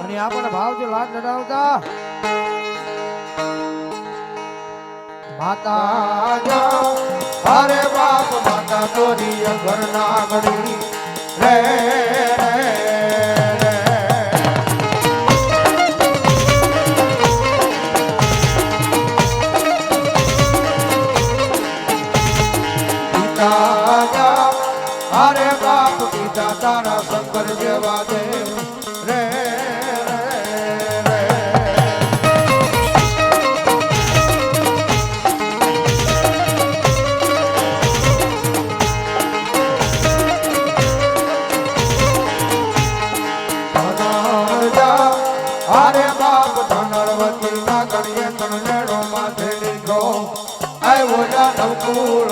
અને આપણને ભાવથી લાડ લડાવતા. માતા જા અરે બાપ, માતા તોરી ઘરના ગણી રે જા અરે બાપ પિતા તારા શંકર જેવા દે રે રે, રે. ધનરજા, અરે બાપ ધનરવતી ના ગણીએ તન લેણો માથે લીધો આવ્યો જા નવકુળ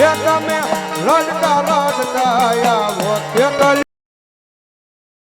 તમે રડતા રડતા આવો